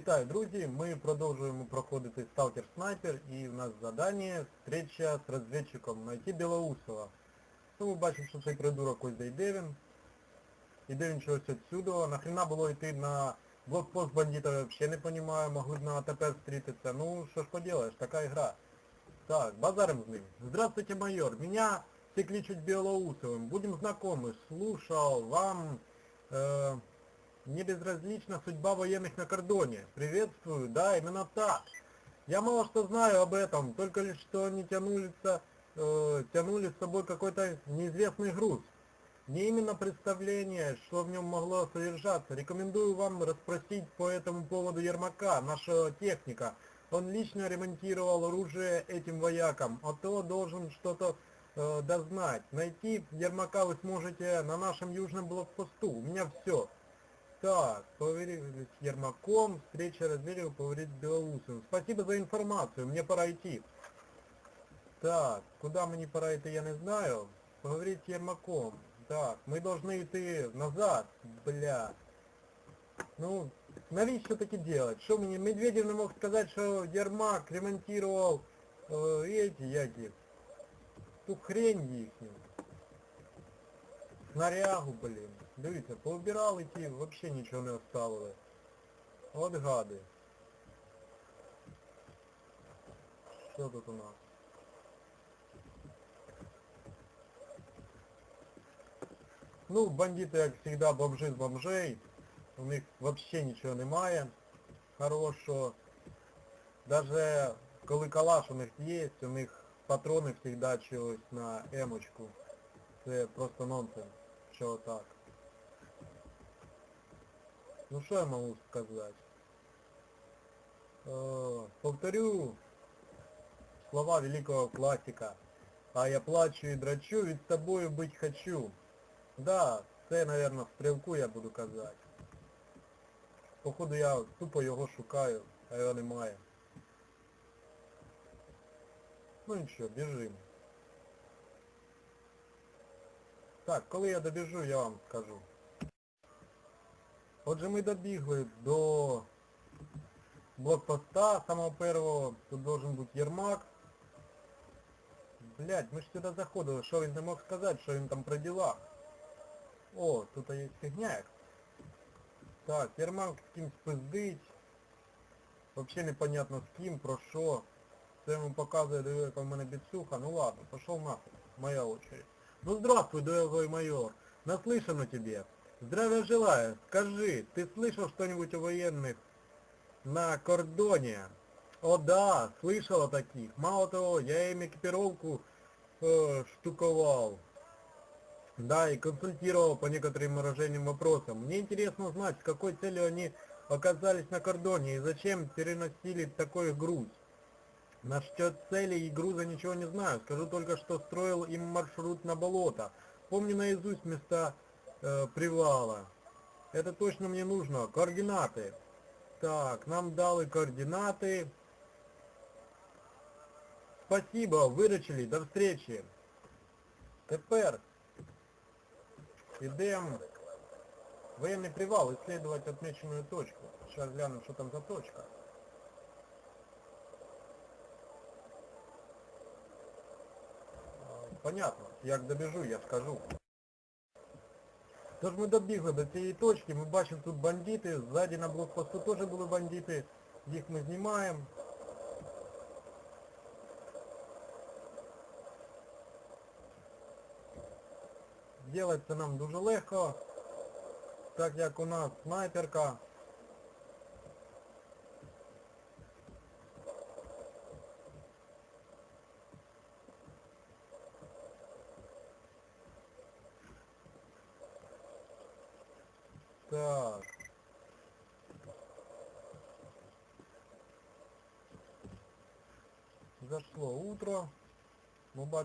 Вітаю, друзі! Ми продовжуємо проходити Сталкер Снайпер і в нас завдання встреча з розвідчиком знайти Білоусова. Ну, ми бачимо, що цей придурок ось де йде він. Іде він чогось відсюди. Нахрена було йти на блокпост бандитів, я взагалі не розумію, могли б на АТП зустрітися. Ну, що ж поделаешь, така ігра. Так, базарим з ним. Здравствуйте, майор. Меня все кличут Белоусовым. Будем знакомы. Слушал вам... Э, не безразлична судьба военных на кордоне. Приветствую, да, именно так. Я мало что знаю об этом, только лишь что они тянулись, э, тянули с собой какой-то неизвестный груз. Не именно представление, что в нем могло содержаться. Рекомендую вам расспросить по этому поводу Ермака, нашего техника. Он лично ремонтировал оружие этим воякам, а то должен что-то э, дознать. Найти Ермака вы сможете на нашем южном блокпосту. У меня все. Так, с Ермаком, встреча разведчиков, поговорить с Белоусовым. Спасибо за информацию, мне пора идти. Так, куда мне пора идти, я не знаю. Поговорить Ермаком. Так, мы должны идти назад, бля. Ну, навіщо таки делать? Что мне, Медведев не мог сказать, что Ермак ремонтировал э, эти, яки, ту хрень їхню. Снарягу, блін. Дивіться, поубирали ті, взагалі нічого не оставили. От гади. Що тут у нас? Ну, бандити, як завжди, бомжи з бомжей. У них взагалі нічого немає хорошого. Даже коли калаш у них є, у них патрони завжди чогось на емочку. Це просто нонсенс. Що так. Ну что я могу сказать? Э, повторю слова великого классика. А я плачу и драчу, с тобою быть хочу. Да, це, наверное, в стрілку я буду казати. Походу я тупо його шукаю, а його немає. Ну нічого, біжимо. Так, коли я добіжу, я вам скажу. Отже, ми добігли до блокпоста самого первого. Тут должен бути Єрмак. Блять, ми ж сюди заходили, що він не мог сказати, що він там про діла. О, тут є фігня. Так, Єрмак з кимсь пиздить. Вообще непонятно з ким, про що. Це йому показує, диви, яка в мене біцуха. Ну ладно, пошел нахуй. Моя очередь. Ну здравствуй, дорогой майор. Наслышано тебе. Здравия желаю. Скажи, ты слышал что-нибудь о военных на кордоне? О да, слышал о таких. Мало того, я им экипировку э, штуковал. Да, и консультировал по некоторым выражениям вопросам. Мне интересно знать, с какой целью они оказались на кордоне и зачем переносили такой груз. Насчет цели и груза ничего не знаю. Скажу только, что строил им маршрут на болото. Помню наизусть места э, привала. Это точно мне нужно. Координаты. Так, нам дали координаты. Спасибо, виручили. До встречи. Тепер ідемо воєнний привал, исследовать отмеченную точку. Сейчас глянем, что там за точка. Понятно. Як добіжу, я скажу. Тож ми добігли до цієї точки, ми бачимо тут бандити, ззаді на блокпосту теж були бандити, їх ми знімаємо. Делать це нам дуже легко, так як у нас снайперка.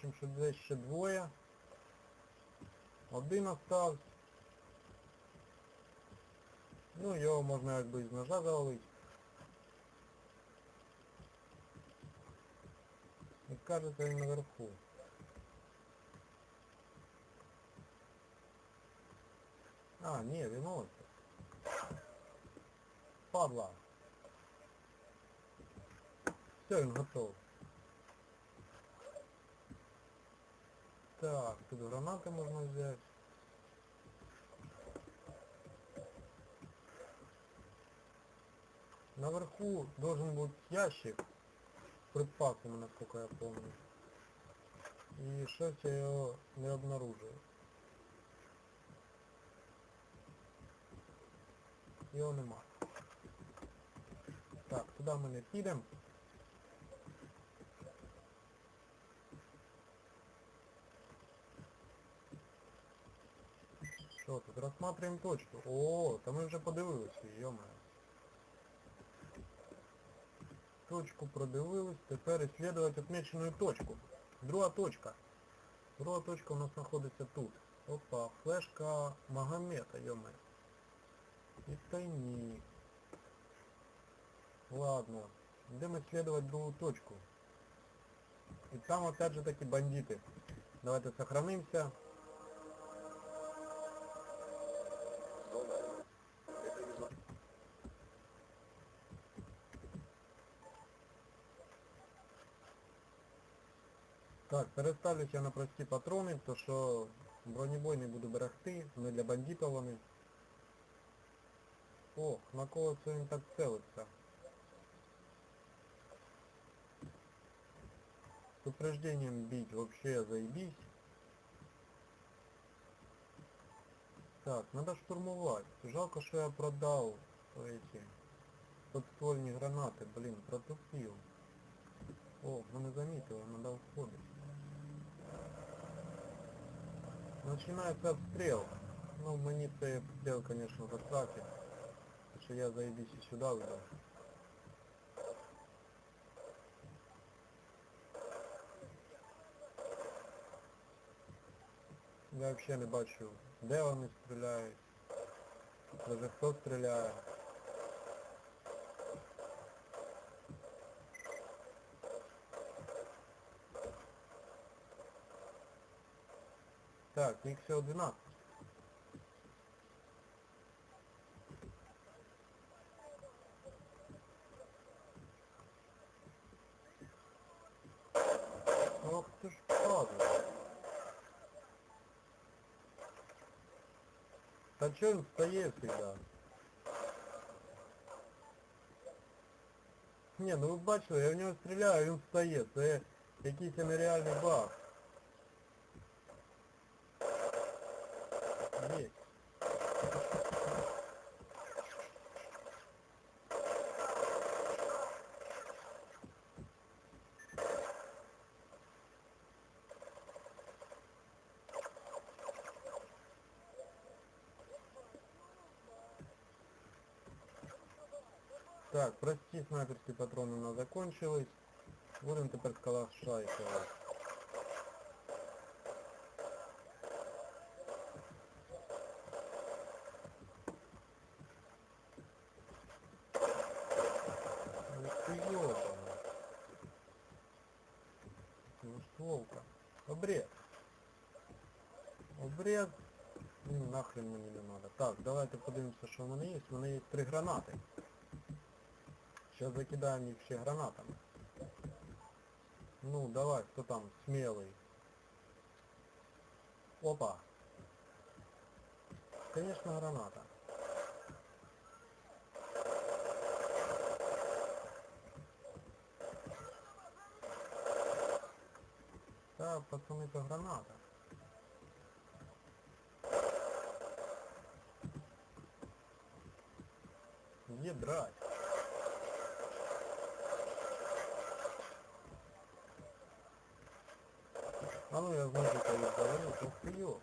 бачимо, що десь ще двоє. Один остався. Ну, його можна якби з ножа завалити. І кажеться він наверху. А, ні, він ось. падла. Все, він готов. Так, тут гранати можна взяти. Наверху должен быть ящик с припасами, насколько я помню. И щось я його не обнаружив. Його нема. Так, туди ми не підемо. Що тут? Розсматриваємо точку. О, та ми вже подивилися, йомаю. Точку продивились, тепер исследовать отмеченную точку. Друга точка. Друга точка у нас знаходиться тут. Опа, флешка Магомета, йомаю. И тайник. Ладно. Идем исследовать другую точку. И там опять же таки бандиты. Давайте сохранимся. Так, переставлюсь я на прості патрони, то що бронебой не буду берегти, не для бандитів вони. Ох, на кого це він так целиться? С упреждением бить вообще заебись. Так, надо штурмовать. Жалко, что я продал эти подствольные гранаты, блин, протупил. О, мене заметила, надо уходить. Начинается обстрел. Ну, мені цей обстрел, конечно, затратит. Потому что я заебись и сюда уйду. Я взагалі не бачу, де вони стріляють. Даже хто стріляє. Так, їх всього 12. Ох ти ж падла. Та чё він стає всегда? Ні, ну ви бачили, я в нього стріляю, він встає. Це якийсь нереальний баг. Так, прості снайперські патрони у нас закончились. Будемо тепер калашайкувати. Ух ты ёбана. Двустволка. Обрез. Обрез. Ну, нахрен мені не надо. Так, давайте подивимося, що в мене є. У мене є три гранати. Сейчас закидаем их все гранатами. Ну, давай, кто там смелый? Опа. Конечно, граната. Да, пацаны, это граната. Где драть? А ну я я говорю, ух ты ё.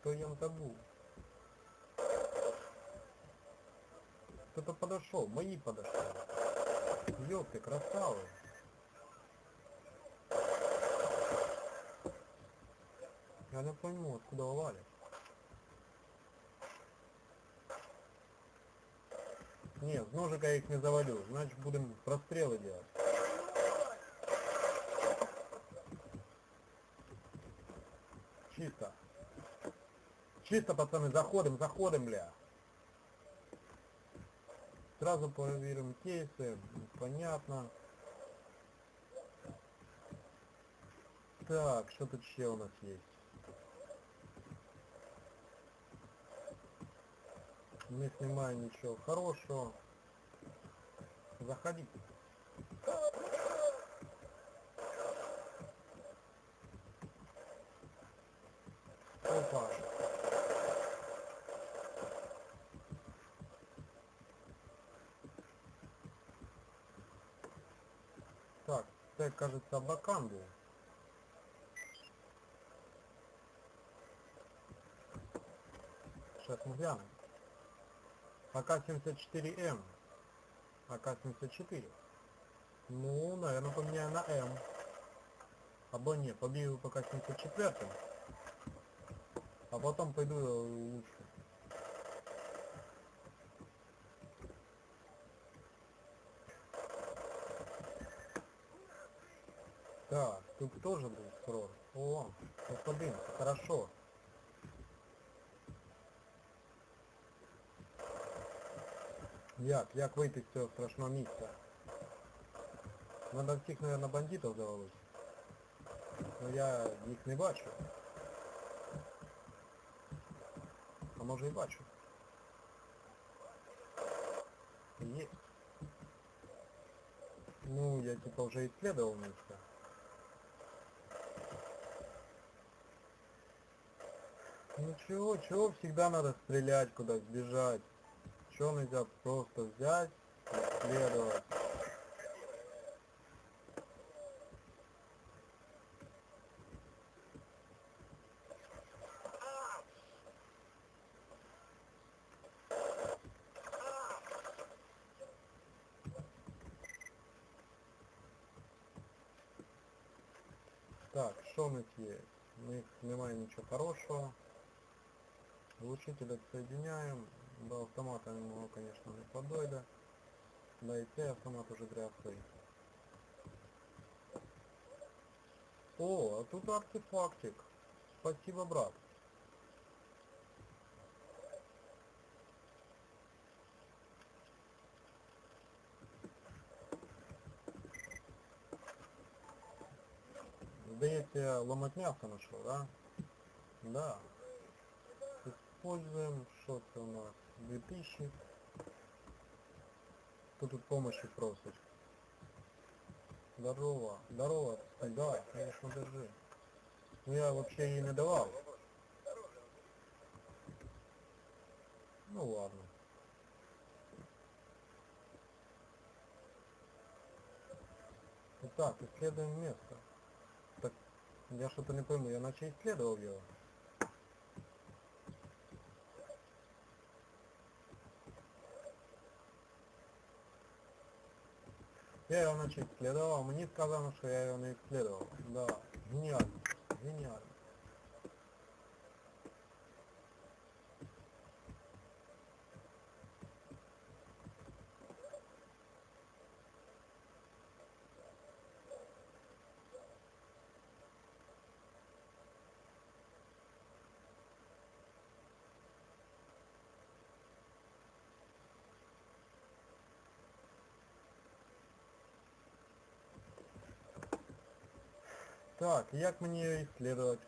Кто ем табу? Кто-то подошел, мои подошли. Ёпты, красавы. Я не пойму, откуда валят. Не, с ножика я их не завалю, значит будем прострелы делать. чисто. Чисто, пацаны, заходим, заходим, бля. Сразу проверим кейсы, понятно. Так, что тут еще у нас есть? Не снимаем ничего хорошего. Заходи. Опа. Так, це, кажется, бакан был. Сейчас мы глянем. АК-74М. АК-74. Ну, наверное, поменяю на М. Або не, побью пока 74 а потом пойду лучше. Так, тут тоже был скролл. О, господин, хорошо. Як? Як вийти з цього страшного місця? Надо всіх, наверное, бандитів завалити. Но я їх не бачу. А може і бачу. Є. Ну, я типа уже исследовал место. Ну чего, чего всегда надо стрелять, куда сбежать? Чего нельзя просто взять, исследовать? Так, что у нас есть? У них немає ничего хорошего. Глушитель отсоединяем. Конечно, не подойде. Да и цей автомат уже грязный. О, а тут артефактик. Спасибо, брат. Здається, ломать мясо нашел, да? Да. Используем, что это у нас? 2000. Кто тут помощи просит? Здорово, здорово, да, конечно, держи. Ну я вообще ей не давал. Ну ладно. Итак, исследуем место. Так, я что-то не пойму, я начал исследовал его. Я его начал исследовал, мне сказано, что я его не исследовал. Да, гениально, гениально. Так, як мені її исследовать?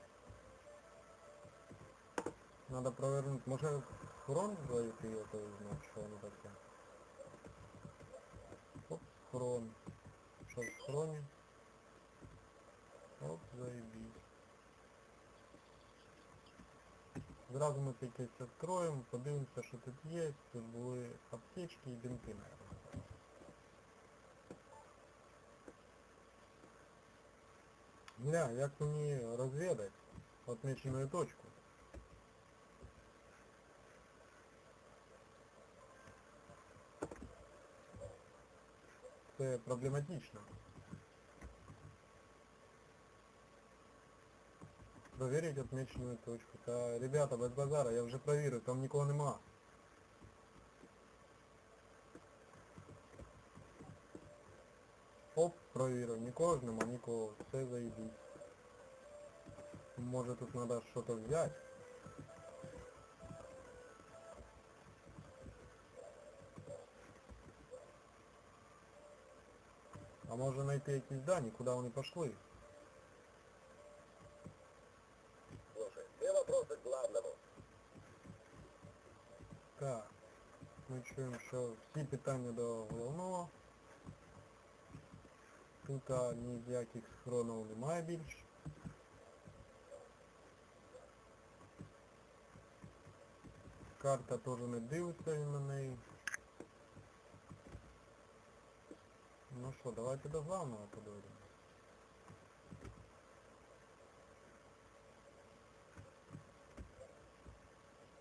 Надо провернуть. Може хрон зловити його, то знаю, що воно таке. Оп, хрон. Що в хроні? Оп, заебись. Зразу ми цей кейс відкроємо, подивимося, що тут є. Тут були аптечки і бинти, наверное. Бля, як мені розвідати отмечену точку? Це проблематично. Проверить отмеченную точку. Та, ребята, без базара, я вже провірив, там нікого нема. провірив, нікого ж нема, нікого, все заїбіть. Может тут надо что-то взять. А може знайти якісь дані, куди вони пішли? Слушай, все вопросы к главному. Так. Ми чуємо, що всі питання до головного. Тут а, ніяких схоронів немає більше. Карта теж не дивиться він на неї. Ну що, давайте до главного подойдемо.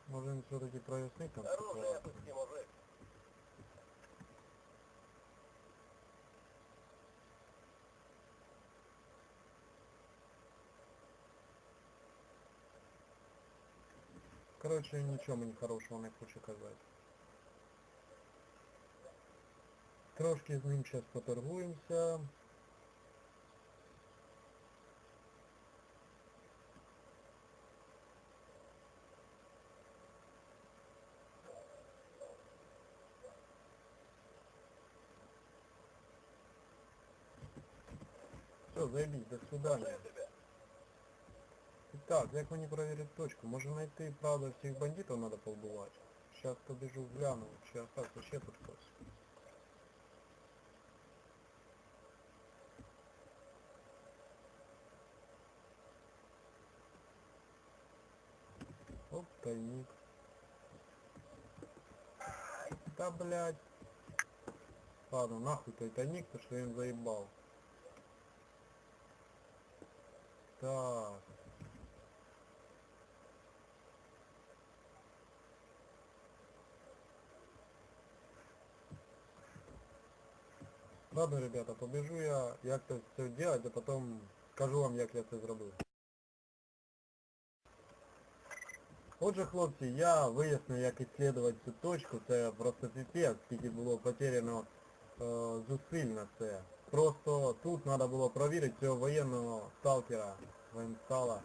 Може він все-таки прояснить нам Оружие Коротше, нічого мені хорошого не хочу казати. Трошки з ним зараз поторгуємося. Все, заебись, до свидания. Слушаю тебя. Так, як мені перевірити точку? Може знайти, правда, всіх бандитів треба побувати? Зараз побіжу гляну, чи остався ще тут хтось. Оп, тайник. Да блядь. Ладно, нахуй той тайник, то что я им заебал. Так. Ладно, ребята, побежу я, як це все делать, а потом скажу вам, як я це зробив. Отже, хлопці, я вияснив, як ісследувати цю точку, це просто піпець, скільки було потеряно е, зусиль на це. Просто тут треба було провірити цього воєнного сталкера, воєнстала.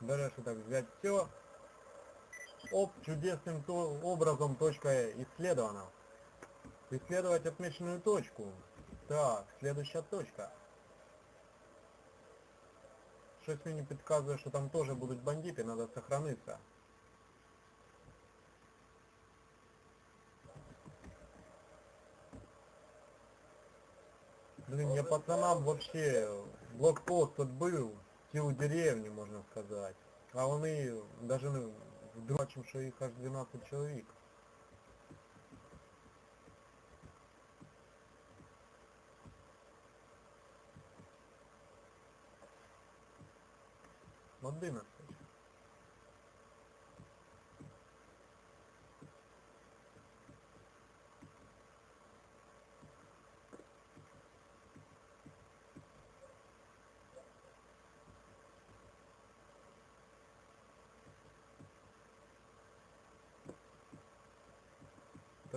Береш і так взять все. Оп, чудесным то образом точка исследована. Исследовать отмеченную точку. Так, следующая точка. Щось мені підказує, что там теж будуть бандити, треба сохранитися. Блин, я пацанам вообще блокпост тут был, всю деревни можно сказать. А они даже ну, драчим, что их аж 12 человек. 11.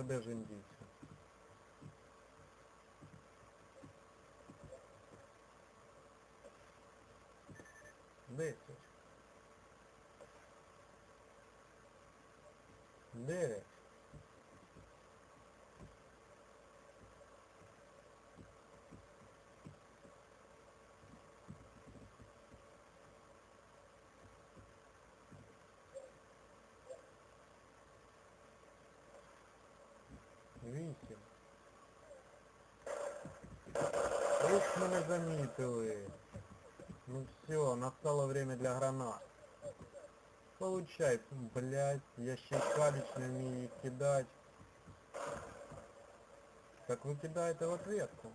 это даже ж індійці? Де? Вісім. Ось мене замітили. Ну все, настало время для гранат. Получай, блядь, я ще й каліч не вмію їх кидать. Так ви кидаєте в ответку.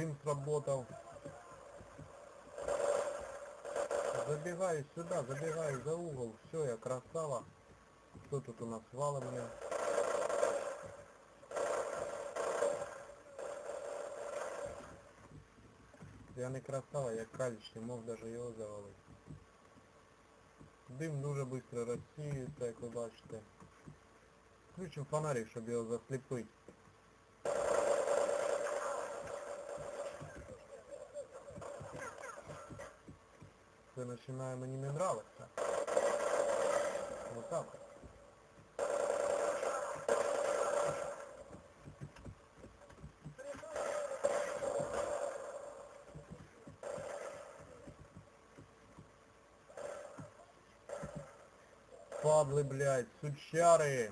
Оп, дым сработал. Забегаю сюда, забегаю за угол. Все, я красава. Хто тут у нас валом мене? Я не красава, я калічний, мог даже його завалити. Дим дуже швидко розсіюється, як ви бачите. Включимо фонарик, щоб його засліпити. Це починає мені не нравиться. Вот так. от. Падли, блядь, сучари.